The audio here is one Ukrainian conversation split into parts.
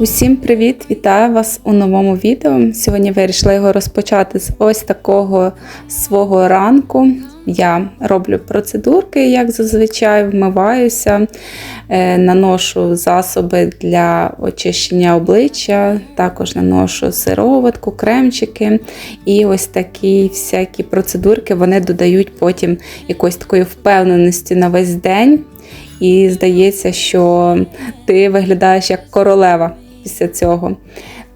Усім привіт! Вітаю вас у новому відео. Сьогодні вирішила його розпочати з ось такого свого ранку. Я роблю процедурки, як зазвичай, вмиваюся, е, наношу засоби для очищення обличчя, також наношу сироватку, кремчики. І ось такі всякі процедурки вони додають потім якоїсь такої впевненості на весь день. І здається, що ти виглядаєш як королева після цього.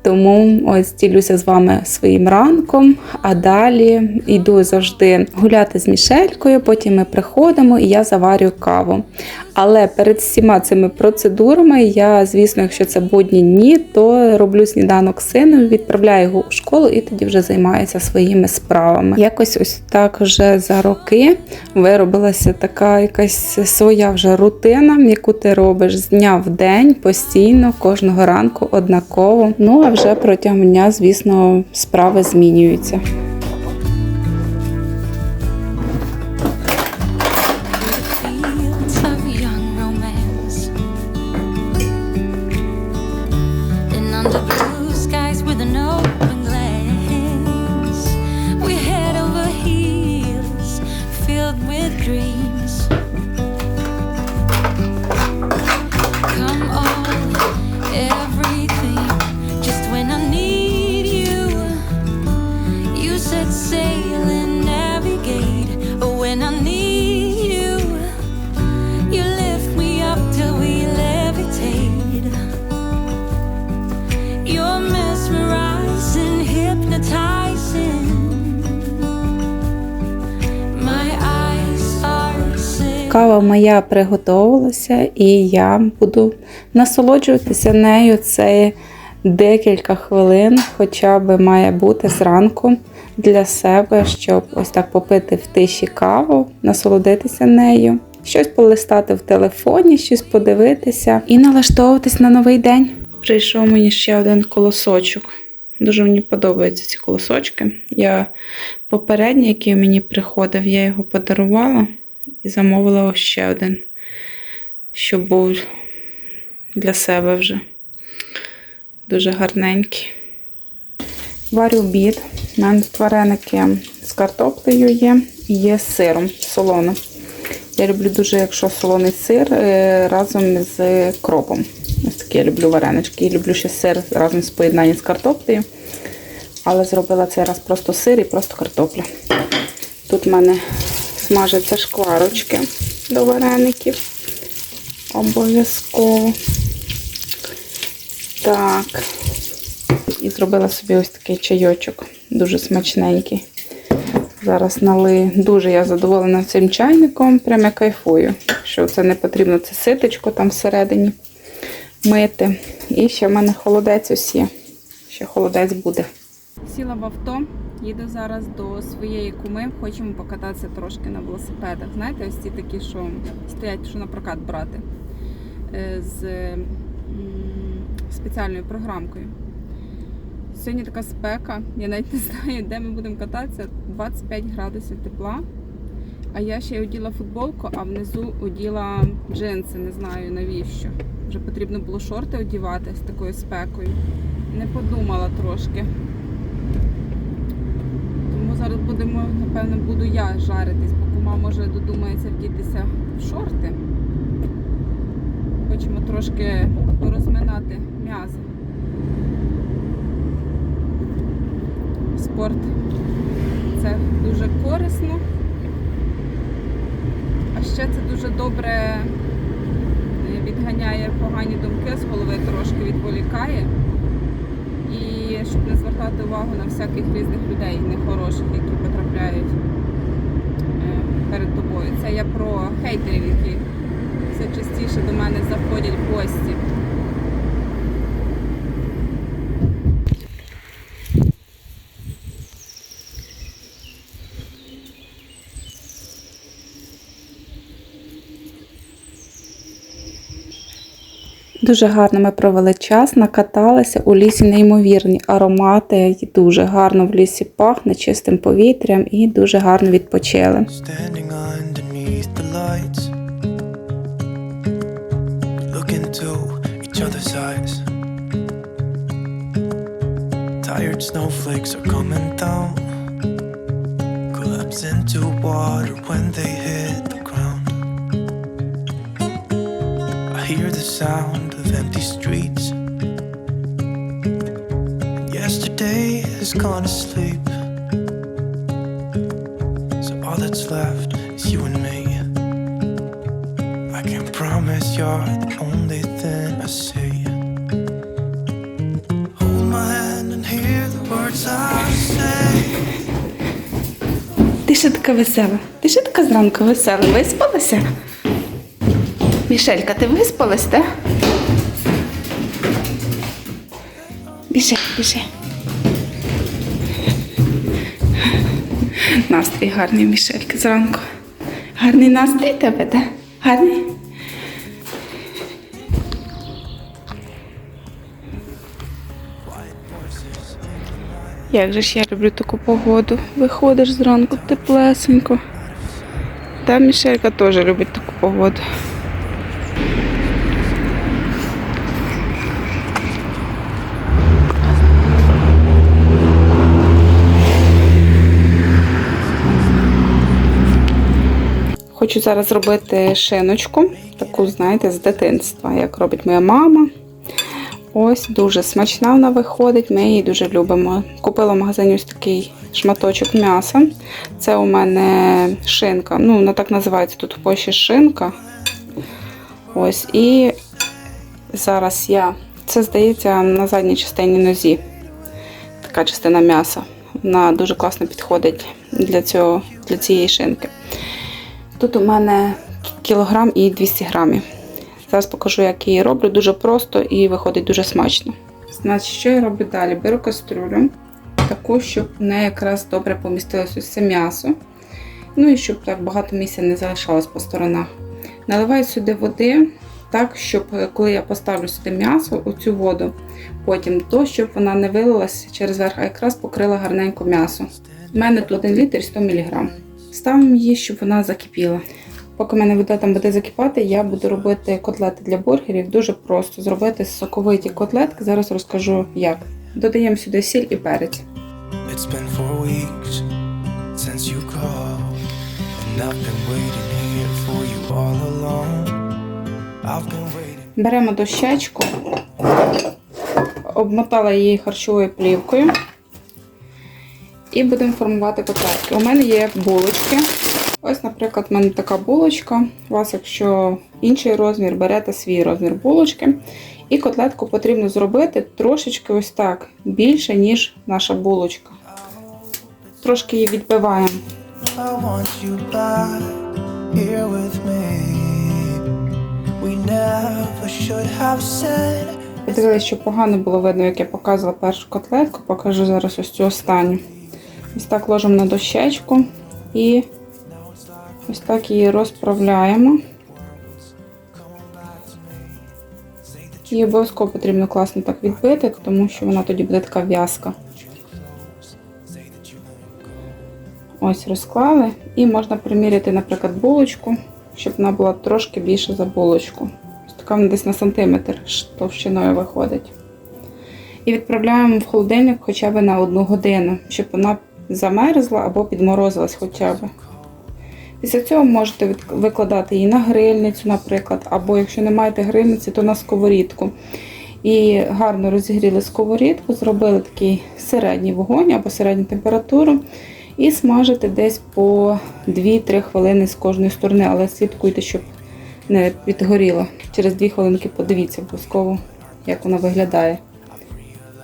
Тому ось ділюся з вами своїм ранком, а далі йду завжди гуляти з Мішелькою, потім ми приходимо і я заварюю каву. Але перед всіма цими процедурами я, звісно, якщо це будні дні, то роблю сніданок сину, відправляю його у школу і тоді вже займаюся своїми справами. Якось ось так вже за роки виробилася така якась своя вже рутина, яку ти робиш з дня в день, постійно, кожного ранку однаково. Ну а вже протягом дня, звісно, справи змінюються. Кава моя приготувалася, і я буду насолоджуватися нею. Це декілька хвилин, хоча б має бути зранку для себе, щоб ось так попити в тиші каву, насолодитися нею, щось полистати в телефоні, щось подивитися і налаштовуватись на новий день. Прийшов мені ще один колосочок. Дуже мені подобаються ці колосочки. Я попередній, який мені приходив, я його подарувала і замовила ще один, щоб був для себе вже. Дуже гарненький. Варю обід. У мене тут вареники з картоплею є і є з сиром солоно. Я люблю дуже, якщо солоний сир е, разом з кропом. Ось такі я люблю варенички. І люблю ще сир разом з поєднанням з картоплею. Але зробила цей раз просто сир і просто картопля. Тут в мене смажаться шкварочки до вареників. Обов'язково. Так. І зробила собі ось такий чайочок. Дуже смачненький. Зараз налию. Дуже я задоволена цим чайником. Прям кайфую. Що це не потрібно, це ситочко там всередині мити. І ще в мене холодець ось є. Ще холодець буде. Сіла в авто, їду зараз до своєї куми. Хочемо покататися трошки на велосипедах. Знаєте, ось ці такі, що стоять, що на прокат брати. Е, З спеціальною програмкою. Сьогодні така спека, я навіть не знаю, де ми будемо кататися. 25 градусів тепла. А я ще оділа футболку, а внизу оділа джинси, не знаю навіщо. Вже потрібно було шорти одівати з такою спекою. Не подумала трошки. Будемо, напевно, буду я жаритись, бо кума може додумається вдітися в шорти. Хочемо трошки порозминати м'язи. Спорт це дуже корисно. А ще це дуже добре е, відганяє погані думки з голови, трошки відволікає. І щоб не звертати увагу на всяких різних людей нехороших, які потрапляють е, перед тобою. Це я про хейтерів, які все частіше до мене заходять в гості. Дуже гарно ми провели час, накаталися у лісі неймовірні аромати, дуже гарно в лісі пахне чистим повітрям і дуже гарно відпочили. Tired snowflakes are coming down. Collapse into water when they hit hear the sound of empty streets. Yesterday has gone to sleep. So all that's left is you and me. I can't promise you're the only thing I see. Hold my hand and hear the words I say. Ти ще така весела. Ти ще така зранку весела. Виспалася? Мішелька, ти виспалась, так? Біжи, біжи. Настрій гарний, Мішелька, зранку. Гарний настрій тебе, так? Гарний? Як же ж я люблю таку погоду. Виходиш зранку теплесенько. Та Мішелька теж любить таку погоду. Хочу зараз зробити шиночку, таку, знаєте, з дитинства, як робить моя мама. Ось дуже смачна вона виходить, ми її дуже любимо. Купила в магазині ось такий шматочок м'яса. Це у мене шинка. Ну, вона так називається тут в Польщі шинка. Ось, і зараз я. Це здається на задній частині нозі. Така частина м'яса. Вона дуже класно підходить для, цього, для цієї шинки. Тут у мене кілограм і 200 грамів. Зараз покажу, як її роблю. Дуже просто і виходить дуже смачно. Значить, що я роблю далі? Беру кастрюлю, таку, щоб в неї якраз добре помістилось ось це м'ясо. Ну і щоб так багато місця не залишалось по сторонах. Наливаю сюди води, так, щоб е, коли я поставлю сюди м'ясо, оцю воду, потім то, щоб вона не вилилась через верх, а якраз покрила гарненько м'ясо. У мене тут 1 літр 100 мг. Ставимо її, щоб вона закипіла. Поки в мене вода там буде закипати, я буду робити котлети для бургерів. Дуже просто зробити соковиті котлетки. Зараз розкажу як. Додаємо сюди сіль і перець. Беремо дощечку, обмотала її харчовою плівкою і будемо формувати котлетки. У мене є булочки. Ось, наприклад, в мене така булочка. У вас, якщо інший розмір, берете свій розмір булочки. І котлетку потрібно зробити трошечки ось так, більше, ніж наша булочка. Трошки її відбиваємо. Подивилися, що погано було видно, як я показувала першу котлетку. Покажу зараз ось цю останню. Ось так ложимо на дощечку і ось так її розправляємо. Її обов'язково потрібно класно так відбити, тому що вона тоді буде така в'язка. Ось розклали. І можна приміряти, наприклад, булочку, щоб вона була трошки більше за булочку. Ось така вона десь на сантиметр товщиною виходить. І відправляємо в холодильник хоча б на одну годину, щоб вона замерзла або підморозилась хоча б. Після цього можете викладати її на грильницю, наприклад, або якщо не маєте грильниці, то на сковорідку. І гарно розігріли сковорідку, зробили такий середній вогонь або середню температуру. І смажите десь по 2-3 хвилини з кожної сторони, але слідкуйте, щоб не підгоріло. Через 2 хвилинки подивіться обов'язково, як вона виглядає.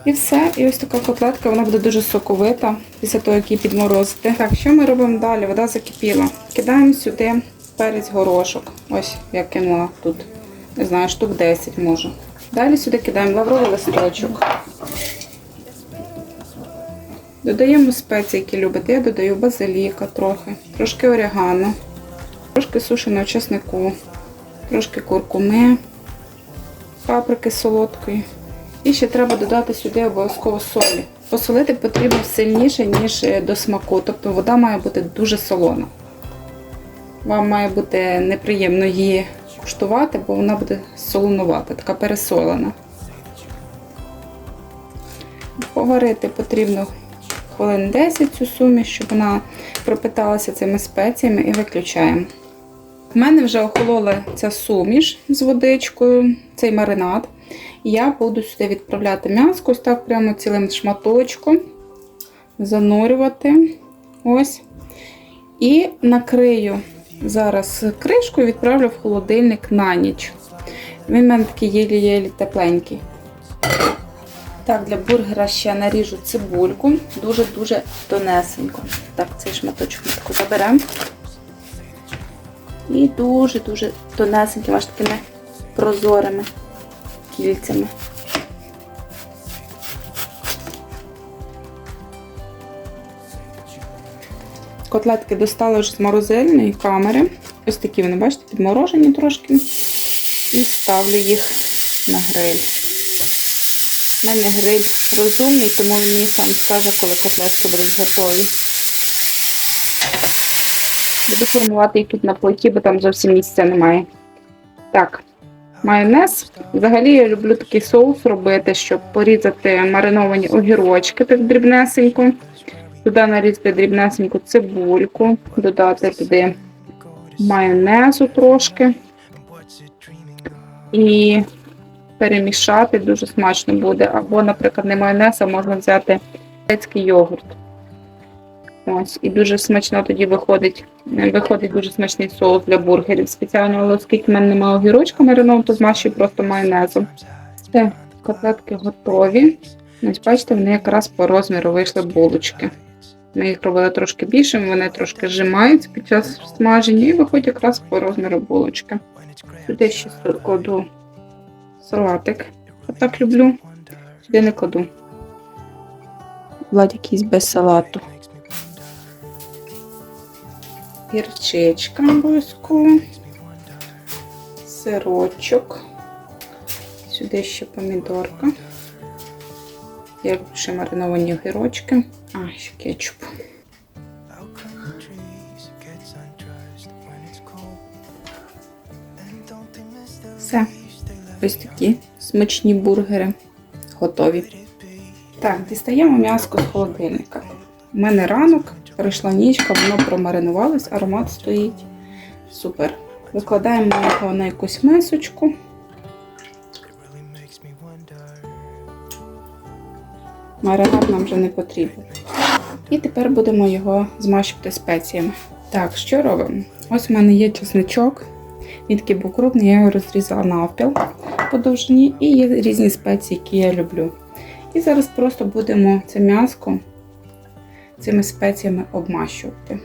І все. І ось така котлетка, вона буде дуже соковита після того, як її підморозити. Так, що ми робимо далі? Вода закипіла. Кидаємо сюди перець горошок. Ось я кинула тут, не знаю, штук 10 може. Далі сюди кидаємо лавровий листочок. Додаємо спеції, які любите. Я додаю базиліка трохи, трошки орегано, трошки сушеного чеснику, трошки куркуми, паприки солодкої. І ще треба додати сюди обов'язково солі. Посолити потрібно сильніше, ніж е, до смаку. Тобто вода має бути дуже солона. Вам має бути неприємно її куштувати, бо вона буде солонувата, така пересолена. Поварити потрібно хвилин 10 цю суміш, щоб вона пропиталася цими спеціями і виключаємо. У мене вже охолола ця суміш з водичкою, цей маринад. Я буду сюди відправляти м'яско, ось так прямо цілим шматочком, занурювати. Ось. І накрию зараз кришкою, відправлю в холодильник на ніч. Він в мене такий єлі-єлі тепленький. Так, для бургера ще наріжу цибульку, дуже-дуже тонесенько. Так, цей шматочок ми таку заберемо. І дуже-дуже тонесенькими, аж такими прозорими кільцями. Котлетки достали вже з морозильної камери. Ось такі вони, бачите, підморожені трошки. І ставлю їх на гриль. У мене гриль розумний, тому він мені сам скаже, коли котлетки будуть готові. Буду формувати їх тут на плиті, бо там зовсім місця немає. Так, майонез. Взагалі я люблю такий соус робити, щоб порізати мариновані огірочки так дрібнесенько. Туди нарізати дрібнесеньку цибульку, додати туди майонезу трошки і перемішати дуже смачно буде. Або, наприклад, не майонез, а можна взяти грецький йогурт. Ось, і дуже смачно тоді виходить, виходить дуже смачний соус для бургерів. Спеціально, оскільки в мене немає огірочка маринованого, то змащую просто майонезом. Все, котлетки готові. Ось бачите, вони якраз по розміру вийшли булочки. Ми їх робили трошки більшими, вони трошки зжимаються під час смаження і виходять якраз по розміру булочки. Сюди ще кладу салатик. Отак люблю. Сюди не кладу. Владь якийсь без салату. Гірчичка обов'язково. Сирочок. Сюди ще помідорка. Я ще мариновані огірочки. А, ще кетчуп. Все. Ось такі смачні бургери готові. Так, дістаємо м'яско з холодильника. У мене ранок, прийшла нічка, воно промаринувалось, аромат стоїть. Супер. Викладаємо його на якусь мисочку. Маринад нам вже не потрібен. І тепер будемо його змащувати спеціями. Так, що робимо? Ось у мене є чесничок. Він такий був крупний, я його розрізала навпіл по довжині і є різні спеції, які я люблю. І зараз просто будемо це м'яско цими спеціями обмащувати.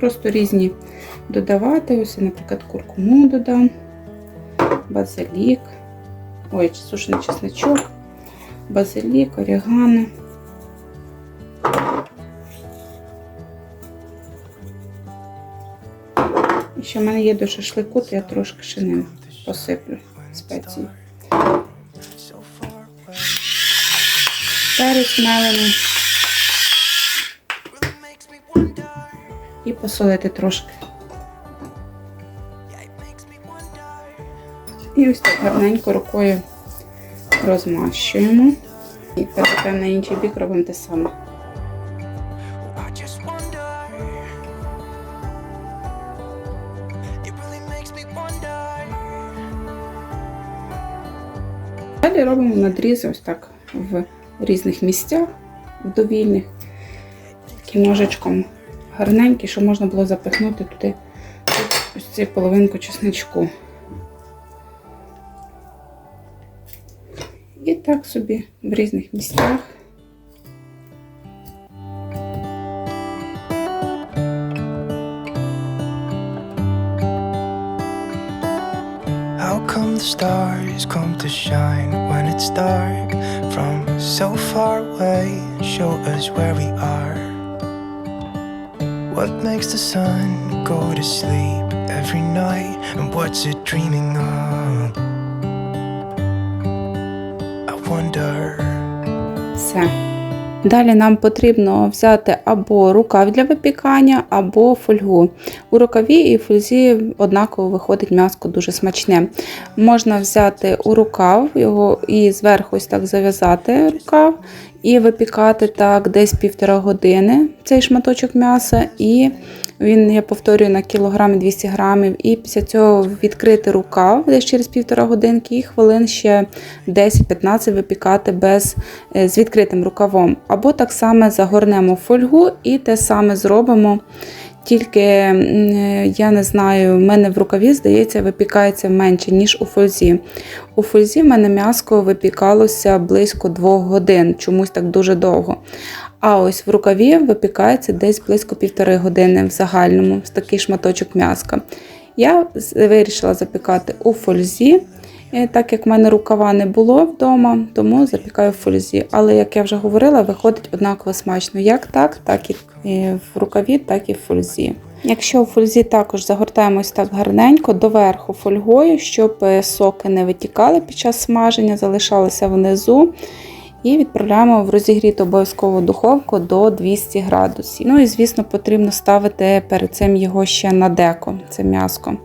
Просто різні додавати. Ось, наприклад, куркуму додам, базилік, ой, сушений чесничок, базилік, орігано. І ще в мене є до шашлику, то я трошки ще ним посиплю спеції. Перець мелений посолити трошки. І ось так гарненько рукою розмащуємо. І перейдемо на інший бік робимо те саме. Далі робимо надрізи ось так в різних місцях, в довільних, таким ножичком гарненький, щоб можна було запихнути туди ось цю половинку чесничку. І так собі в різних місцях. Come the stars come to shine when it's dark from so far away show us where we are? What makes the sun go to sleep every night and what's it dreaming of? I wonder. Все. Далі нам потрібно взяти або рукав для випікання, або фольгу. У рукаві і фользі однаково виходить м'яско дуже смачне. Можна взяти у рукав його і зверху ось так зав'язати рукав, І випікати так десь півтора години цей шматочок м'яса. І він, я повторюю, на кілограм 200 грамів. І після цього відкрити рукав десь через півтора годинки і хвилин ще 10-15 випікати без, е, з відкритим рукавом. Або так само загорнемо фольгу і те саме зробимо. Тільки я не знаю, в мене в рукаві, здається, випікається менше, ніж у фользі. У фользі в мене м'яско випікалося близько 2 годин, чомусь так дуже довго. А ось в рукаві випікається десь близько півтори години в загальному, такий шматочок м'яска. Я вирішила запікати у фользі. Е, Так як в мене рукава не було вдома, тому запікаю в фользі. Але, як я вже говорила, виходить однаково смачно. Як так, так і е, в рукаві, так і в фользі. Якщо в фользі також загортаємось так гарненько доверху фольгою, щоб е, соки не витікали під час смаження, залишалися внизу. І відправляємо в розігріту обов'язково духовку до 200 градусів. Ну і, звісно, потрібно ставити перед цим його ще на деко, це м'яско.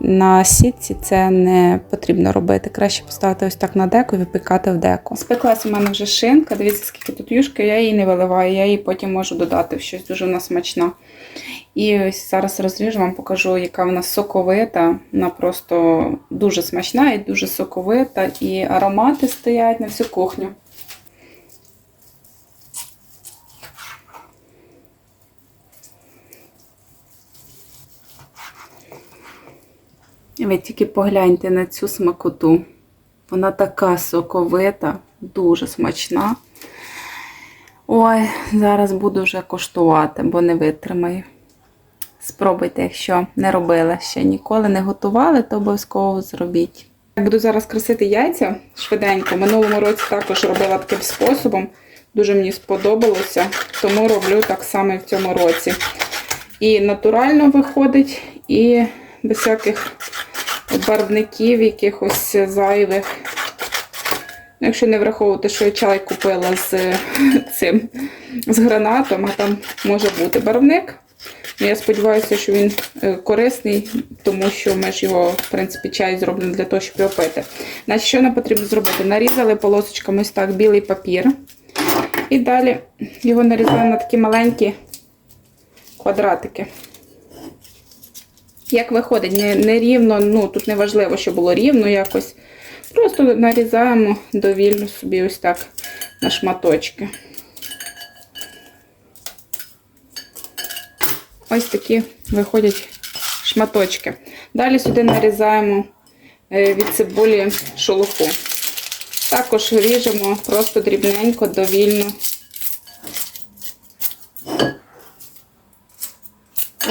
На сітці це не потрібно робити. Краще поставити ось так на деко і випікати в деко. Спеклась у мене вже шинка. Дивіться, скільки тут юшки, я її не виливаю, я її потім можу додати в щось дуже вона смачна. І ось зараз розріжу, вам покажу, яка вона соковита. Вона просто дуже смачна і дуже соковита, і аромати стоять на всю кухню. Ви тільки погляньте на цю смакоту. Вона така соковита, дуже смачна. Ой, зараз буду вже коштувати, бо не витримаю. Спробуйте, якщо не робили ще ніколи, не готували, то обов'язково зробіть. Я Буду зараз красити яйця швиденько. Минулому році також робила таким способом. Дуже мені сподобалося, тому роблю так само і в цьому році. І натурально виходить, і без всяких барвників, якихось зайвих. Ну, Якщо не враховувати, що я чай купила з е, цим з гранатом, а там може бути барвник. Ну, Я сподіваюся, що він е, корисний, тому що ми ж його, в принципі, чай зроблено для того, щоб його пити. Значить, що нам потрібно зробити? Нарізали полосочками ось так білий папір. І далі його нарізаємо на такі маленькі квадратики. Як виходить, не, не рівно, ну тут не важливо, що було рівно якось. Просто нарізаємо довільно собі ось так на шматочки. Ось такі виходять шматочки. Далі сюди нарізаємо е, від цибулі шолуху. Також ріжемо просто дрібненько, довільно.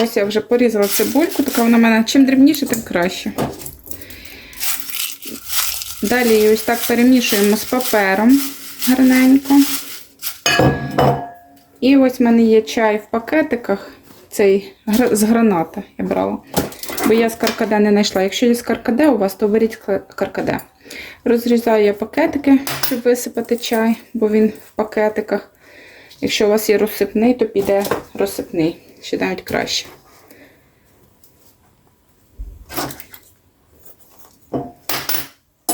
Ось я вже порізала цибульку, така вона в мене чим дрібніше, тим краще. Далі її ось так перемішуємо з папером гарненько. І ось в мене є чай в пакетиках, цей з граната я брала. Бо я з каркаде не знайшла. Якщо є з каркаде у вас, то беріть каркаде. Розрізаю я пакетики, щоб висипати чай, бо він в пакетиках. Якщо у вас є розсипний, то піде розсипний. Ще навіть краще.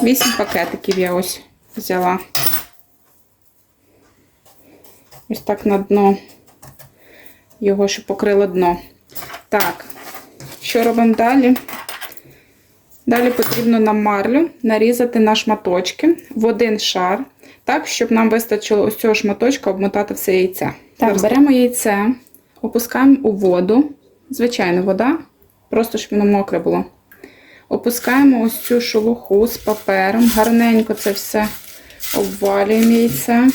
Вісім пакетиків я ось взяла. Ось так на дно. Його щоб покрило дно. Так, що робимо далі? Далі потрібно на марлю нарізати на шматочки в один шар, так, щоб нам вистачило ось цього шматочка обмотати все яйце. Так, беремо яйце, опускаємо у воду. Звичайно, вода, просто щоб воно мокре було. Опускаємо ось цю шелуху з папером, гарненько це все обвалюємо яйце.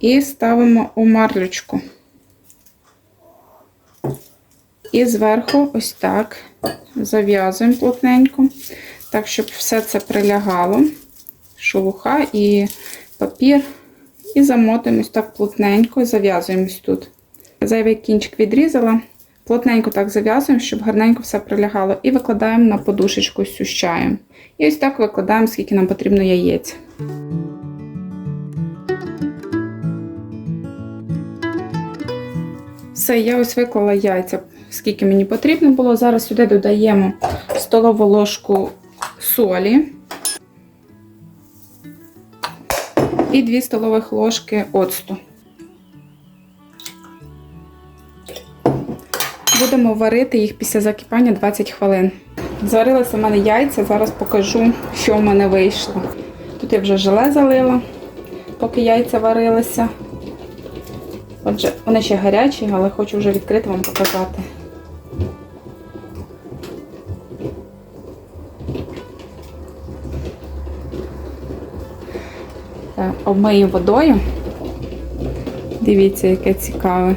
І ставимо у марлючку. І зверху ось так зав'язуємо плотненько, так, щоб все це прилягало, шелуха і папір. І замотуємо ось так плотненько і зав'язуємо ось тут. Зайвий кінчик відрізала, плотненько так зав'язуємо, щоб гарненько все прилягало. І викладаємо на подушечку з чаєм. І ось так викладаємо, скільки нам потрібно яєць. Все, я ось виклала яйця скільки мені потрібно було. Зараз сюди додаємо столову ложку солі і 2 столових ложки оцту. Будемо варити їх після закипання 20 хвилин. Зварилися в мене яйця, зараз покажу, що в мене вийшло. Тут я вже желе залила, поки яйця варилися. Отже, вони ще гарячі, але хочу вже відкрити вам показати. Обмию водою. Дивіться, яке цікаве.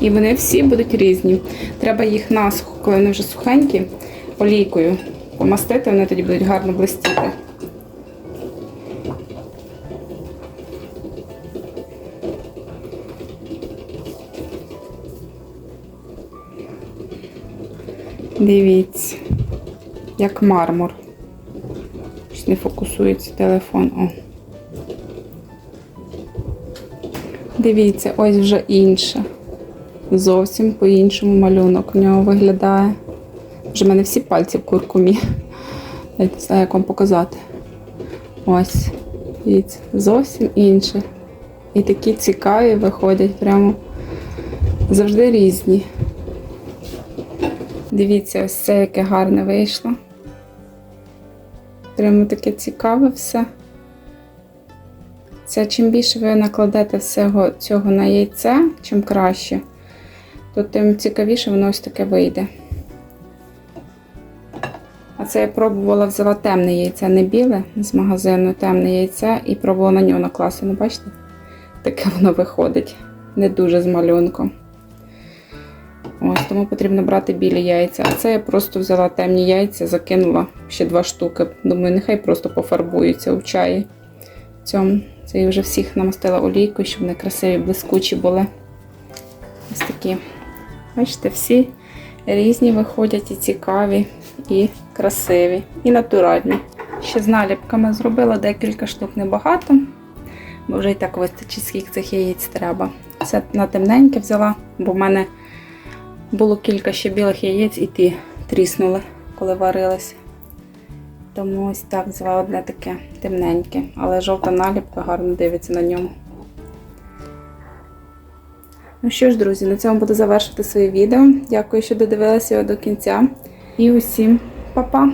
І вони всі будуть різні. Треба їх насухо, коли вони вже сухенькі, олійкою помастити, вони тоді будуть гарно блистіти. Дивіться, як мармур. Не фокусується телефон. О. Дивіться, ось вже інше. Зовсім по-іншому малюнок у нього виглядає. Вже в мене всі пальці в куркумі. Не знаю, як вам показати. Ось. Дивіться, зовсім інше. І такі цікаві виходять прямо завжди різні. Дивіться, ось це яке гарне вийшло. Прямо таке цікаве все. Це чим більше ви накладете всього цього на яйце, чим краще, то тим цікавіше воно ось таке вийде. А це я пробувала, взяла темне яйце, не біле з магазину, темне яйце, і пробувала на нього накласти. Ну, бачите? Таке воно виходить. Не дуже з малюнком. Ось, тому потрібно брати білі яйця. А це я просто взяла темні яйця, закинула ще два штуки. Думаю, нехай просто пофарбуються у чаї. Цьому. Це я вже всіх намастила олійкою, щоб вони красиві, блискучі були. Ось такі. Бачите, всі різні виходять і цікаві, і красиві, і натуральні. Ще з наліпками зробила декілька штук небагато, бо вже і так вистачить, скільки цих яєць треба. Це на темненьке взяла, бо в мене було кілька ще білих яєць і ті тріснули, коли варилися. Тому ось так звела одне таке темненьке, але жовта наліпка гарно дивиться на ньому. Ну що ж, друзі, на цьому буду завершити своє відео. Дякую, що додивилися його до кінця. І усім па-па!